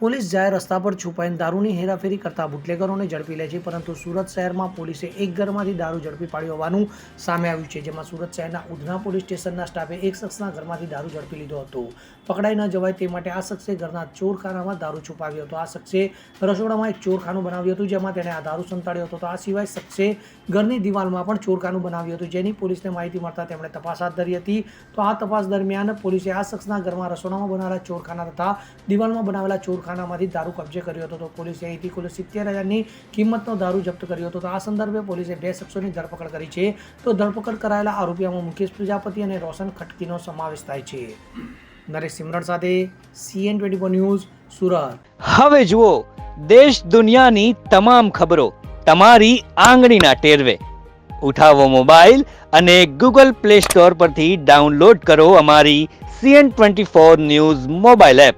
Police જાહેર રસ્તા પર છુપાઈને દારૂની હેરાફેરી કરતા બુટલેગરોને ઝડપી લે છે, પરંતુ સુરત શહેરમાં પોલીસે એક ઘરમાંથી દારૂ ઝડપી પાડ્યો હોવાનું સામે આવ્યું છે, જેમાં સુરત શહેરના ઉધના પોલીસ સ્ટેશનના સ્ટાફે એક શખ્સના ઘરમાંથી દારૂ ઝડપી લીધો હતો. પકડાઈ ન જવાય તે માટે આ શખ્સે ઘરના ચોરખાનામાં દારૂ છુપાવ્યો હતો. આ શખ્સે રસોડામાં એક ચોરખાનું બનાવ્યું હતું, જેમાં તેણે આ દારૂ સંતાડ્યો હતો. તો આ સિવાય શખ્સે ઘરની દિવાલમાં પણ ચોરખાનું બનાવ્યું હતું, જેની પોલીસને માહિતી મળતા તેમણે તપાસ હાથ ધરી હતી. તો આ તપાસ દરમિયાન પોલીસે આ શખ્સના ઘરમાં રસોડામાં બનાવેલા ચોરખાના તથા દિવાલમાં બનાવેલા ચોરખાનામાંથી દારૂ કબજે કર્યો હતો તો પોલીસે અહીંથી કુલ સિત્તેર હજારની કિંમતનો દારૂ જપ્ત કર્યો હતો. તો આ સંદર્ભે પોલીસે બે શખ્સોની ધરપકડ કરી છે. તો ધરપકડ કરાયેલા આરોપીઓમાં મુકેશ પ્રજાપતિ અને રોશન ખટકીનો સમાવેશ થાય છે. નરેશ સિમરણ સાથે સીએન ટ્વેન્ટી ન્યૂઝ, સુરત. હવે જુઓ, દેશ દુનિયાની તમામ ખબરો તમારી આંગળીના ટેરવે. ઉઠાવો મોબાઈલ અને ગૂગલ પ્લે સ્ટોર પરથી ડાઉનલોડ કરો અમારી CN twenty four news mobile app.